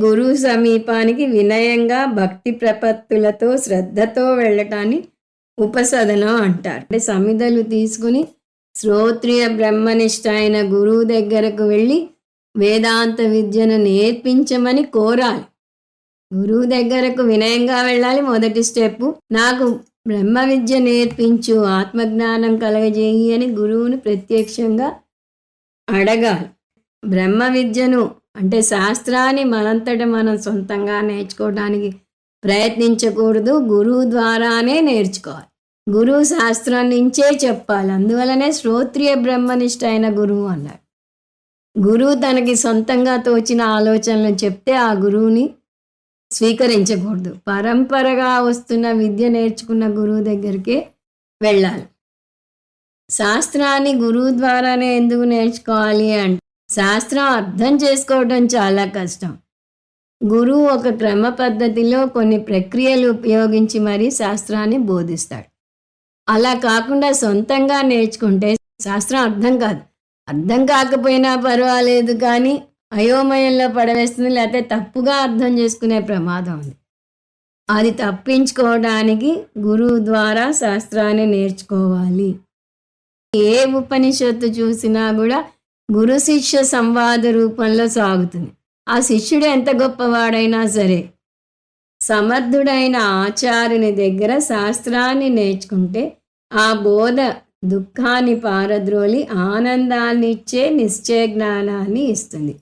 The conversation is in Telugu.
గురువు సమీపానికి వినయంగా భక్తి ప్రపత్తులతో శ్రద్ధతో వెళ్ళటాన్ని ఉపసదనం అంటారు. అంటే సమిధలు తీసుకుని శ్రోత్రియ బ్రహ్మనిష్ట అయిన గురువు దగ్గరకు వెళ్ళి వేదాంత విద్యను నేర్పించమని కోరాలి. గురువు దగ్గరకు వినయంగా వెళ్ళాలి మొదటి స్టెప్ నాకు బ్రహ్మ విద్య నేర్పించు ఆత్మజ్ఞానం కలగజేయి అని గురువును ప్రత్యక్షంగా అడగాలి. బ్రహ్మ విద్యను అంటే శాస్త్రాన్ని మనంతట మనం సొంతంగా నేర్చుకోవడానికి ప్రయత్నించకూడదు. గురువు ద్వారానే నేర్చుకోవాలి. గురువు శాస్త్రం నుంచే చెప్పాలి. అందువలనే శ్రోత్రియ బ్రహ్మనిష్ట అయిన గురువు అన్నాడు. గురువు తనకి సొంతంగా తోచిన ఆలోచనలు చెప్తే ఆ గురువుని స్వీకరించకూడదు. పరంపరగా వస్తున్న విద్య నేర్చుకున్న గురువు దగ్గరికి వెళ్ళాలి. శాస్త్రాన్ని గురువు ద్వారానే ఎందుకు నేర్చుకోవాలి అంటే శాస్త్రం అర్థం చేసుకోవడం చాలా కష్టం. గురువు ఒక క్రమ పద్ధతిలో కొన్ని ప్రక్రియలు ఉపయోగించి మరీ శాస్త్రాన్ని బోధిస్తాడు. అలా కాకుండా సొంతంగా నేర్చుకుంటే శాస్త్రం అర్థం కాదు. అర్థం కాకపోయినా పర్వాలేదు కానీ అయోమయంలో పడవేస్తుంది లేకపోతే తప్పుగా అర్థం చేసుకునే ప్రమాదం ఉంది. అది తప్పించుకోవడానికి గురువు ద్వారా శాస్త్రాన్ని నేర్చుకోవాలి. ఏ ఉపనిషత్తు చూసినా కూడా గురు శిష్య సంవాద రూపంలో సాగుతుంది. ఆ శిష్యుడు ఎంత గొప్పవాడైనా సరే సమర్థుడైన ఆచార్యుని దగ్గర శాస్త్రాన్ని నేర్చుకుంటే ఆ బోధ దుఃఖాన్ని పారద్రోలి ఆనందాన్ని ఇచ్చే నిశ్చయ జ్ఞానాన్ని ఇస్తుంది.